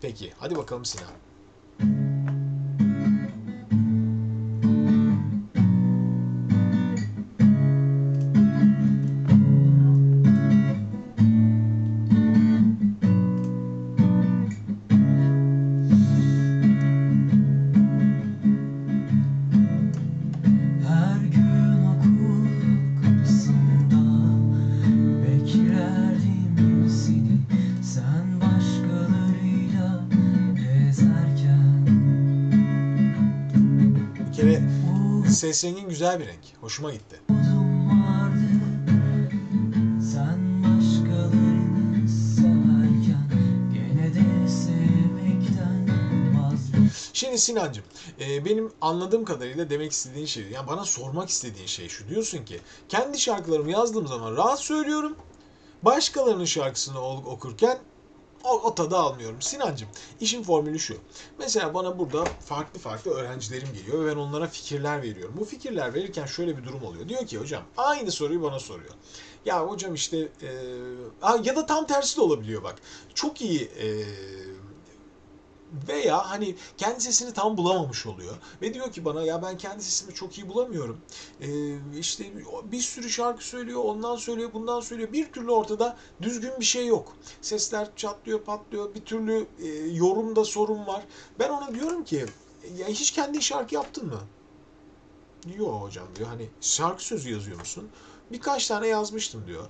Peki hadi bakalım Sinan. Ses rengin güzel bir renk. Hoşuma gitti. Şimdi Sinancım, e, benim anladığım kadarıyla demek istediğin şey, yani bana sormak istediğin şey şu. Diyorsun ki, kendi şarkılarımı yazdığım zaman rahat söylüyorum. Başkalarının şarkısını okurken o, o tadı almıyorum. Sinancım, işin formülü şu. Mesela bana burada farklı farklı öğrencilerim geliyor ve ben onlara fikirler veriyorum. Bu fikirler verirken şöyle bir durum oluyor. Diyor ki hocam, aynı soruyu bana soruyor. Ya hocam işte e, ya da tam tersi de olabiliyor bak. Çok iyi e, veya hani kendi sesini tam bulamamış oluyor ve diyor ki bana ya ben kendi sesimi çok iyi bulamıyorum. Ee, işte bir sürü şarkı söylüyor, ondan söylüyor, bundan söylüyor. Bir türlü ortada düzgün bir şey yok. Sesler çatlıyor, patlıyor. Bir türlü e, yorumda sorun var. Ben ona diyorum ki ya hiç kendi şarkı yaptın mı? Yok hocam diyor. Hani şarkı sözü yazıyor musun? Birkaç tane yazmıştım diyor.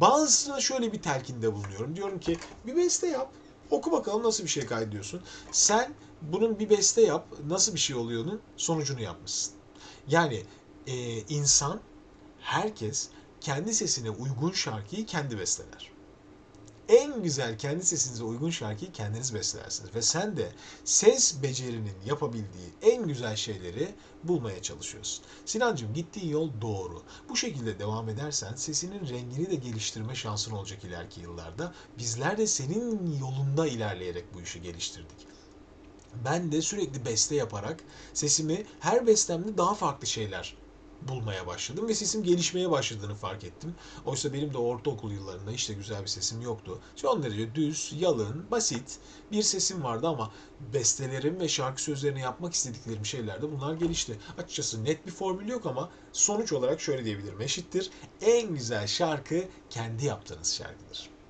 Bazısına şöyle bir telkinde bulunuyorum. Diyorum ki bir beste yap. Oku bakalım nasıl bir şey kaydediyorsun. Sen bunun bir beste yap. Nasıl bir şey oluyor'nun sonucunu yapmışsın. Yani e, insan, herkes kendi sesine uygun şarkıyı kendi besteler. En güzel kendi sesinize uygun şarkıyı kendiniz bestelersiniz. Ve sen de ses becerinin yapabildiği en güzel şeyleri bulmaya çalışıyorsun. Sinancığım gittiğin yol doğru. Bu şekilde devam edersen sesinin rengini de geliştirme şansın olacak ileriki yıllarda. Bizler de senin yolunda ilerleyerek bu işi geliştirdik. Ben de sürekli beste yaparak sesimi her bestemde daha farklı şeyler bulmaya başladım ve sesim gelişmeye başladığını fark ettim. Oysa benim de ortaokul yıllarında işte güzel bir sesim yoktu. Son derece düz, yalın, basit bir sesim vardı ama bestelerim ve şarkı sözlerini yapmak istediklerim şeylerde bunlar gelişti. Açıkçası net bir formül yok ama sonuç olarak şöyle diyebilirim eşittir. En güzel şarkı kendi yaptığınız şarkıdır.